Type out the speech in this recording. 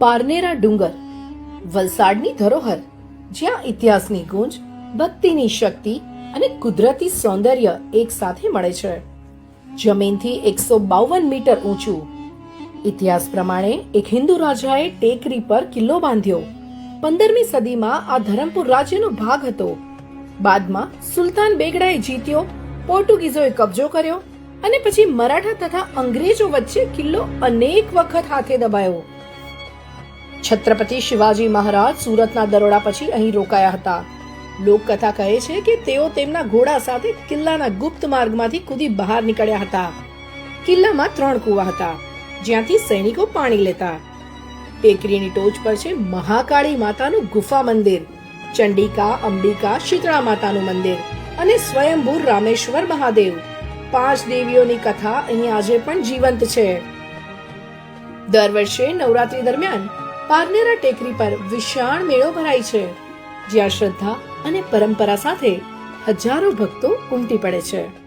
પારનેરા ડુંગર, વલસાડની ધરોહર, જ્યાં ઇતિહાસની ગુંજ, ભક્તિની શક્તિ અને કુદરતી સૌંદર્ય એક સાથે મળે છે. જમીનથી એકસો બાવન મીટર ઊંચું. ઇતિહાસ પ્રમાણે એક હિન્દુ રાજાએ ટેકરી પર કિલ્લો બાંધ્યો. પંદરમી સદીમાં આ ધરમપુર રાજ્યનો ભાગ હતો. બાદમાં સુલતાન બેગડાએ જીત્યો, પોર્ટુગીઝોએ કબજો કર્યો અને પછી મરાઠા તથા અંગ્રેજો વચ્ચે કિલ્લો અનેક વખત હાથે દબાયો. છત્રપતિ શિવાજી મહારાજ સુરતના દરોડા પછી અહીં રોકાયા હતા. લોકકથા કહે છે કે તેઓ તેમના ઘોડા સાથે કિલ્લાના ગુપ્ત માર્ગમાંથી કૂદી બહાર નીકળ્યા હતા. કિલ્લામાં ત્રણ કૂવા હતા, જ્યાંથી સૈનિકો પાણી લેતા. ટેકરીની ટોચ પર છે મહાકાળી માતાનું ગુફા મંદિર, ચંડિકા, અંબિકા, શીતળા માતાનું મંદિર અને સ્વયંભૂ રામેશ્વર મહાદેવ. પાંચ દેવીઓની કથા અહીં આજે પણ જીવંત છે. દર વર્ષે નવરાત્રી દરમિયાન પારનેરા ટેકરી પર વિશાળ મેળો ભરાય છે, જ્યાં શ્રદ્ધા અને પરંપરા સાથે હજારો ભક્તો ઉમટી પડે છે.